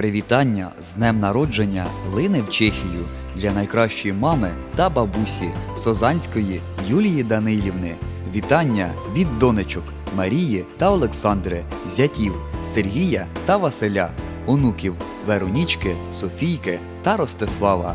Привітання з днем народження лине в Чехію для найкращої мами та бабусі Созанської Юлії Данилівни. Вітання від донечок Марії та Олександри, зятів Сергія та Василя, онуків Веронічки, Софійки та Ростислава.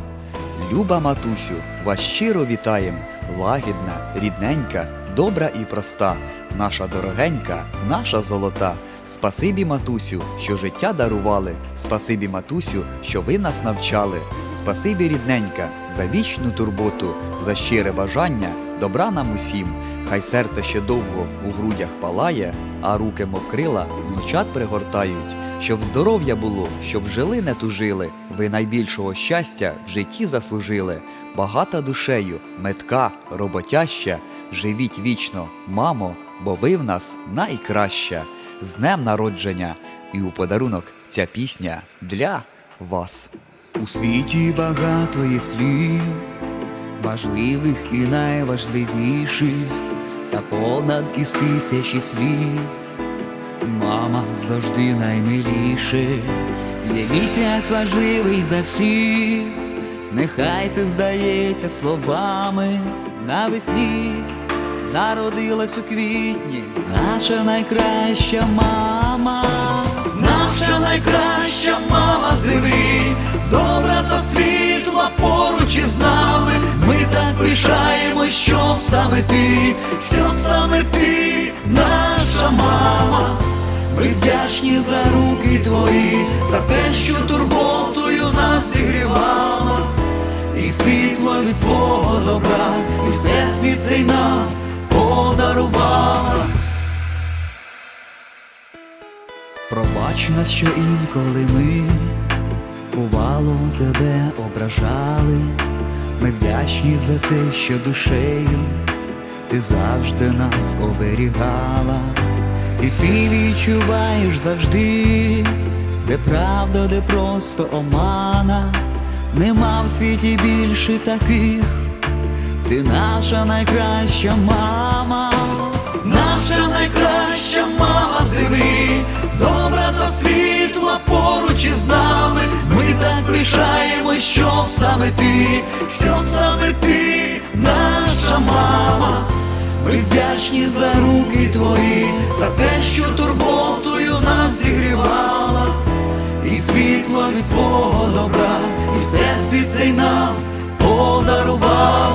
Люба матусю, вас щиро вітаєм, лагідна, рідненька, добра і проста, наша дорогенька, наша золота. Спасибі, матусю, що життя дарували. Спасибі, матусю, що ви нас навчали. Спасибі, рідненька, за вічну турботу, за щире бажання, добра нам усім. Хай серце ще довго у грудях палає, а руки, мов крила, внучат пригортають. Щоб здоров'я було, щоб жили не тужили, ви найбільшого щастя в житті заслужили. Багата душею, метка, роботяща, живіть вічно, мамо, бо ви в нас найкраща. З днем народження! І у подарунок ця пісня для вас. У світі багато є слів, важливих і найважливіших, та понад із тисячі слів. Мама завжди наймиліше, є місяць важливий за всіх, нехай це здається словами навесні, народилась у квітні, наша найкраща мама, наша найкраща мама землі, добра та світла поруч із нами. Ми так пишаємо, що саме ти, що саме ти, наша мама. Ми вдячні за руки твої, за те, що турботою нас зігрівала, і світло від свого добра, і все світ цей нам подарувала. Пробач нас, що інколи ми бувало тебе ображали. Ми вдячні за те, що душею ти завжди нас оберігала, і ти відчуваєш завжди, де правда, де просто омана, нема в світі більше таких, ти наша найкраща мама, наша найкраща мама землі, добра та світла поруч із нами. Ми так пишаємо, що саме ти, що саме ти, наша мама. Ми вдячні за руки твої, за те, що турботою нас зігрівала, і світло від свого добра, і все світ цей нам подарувала.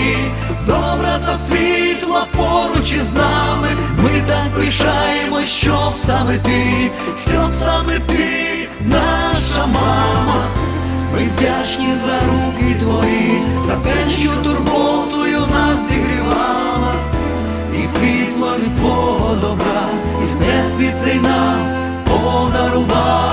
та світла поруч із нами. Ми так пишаємо, що саме ти, що саме ти, наша мама. Ми вдячні за руки твої, за те, що турботою нас зігрівала, і світло від свого добра, і все світ цей нам подарувала.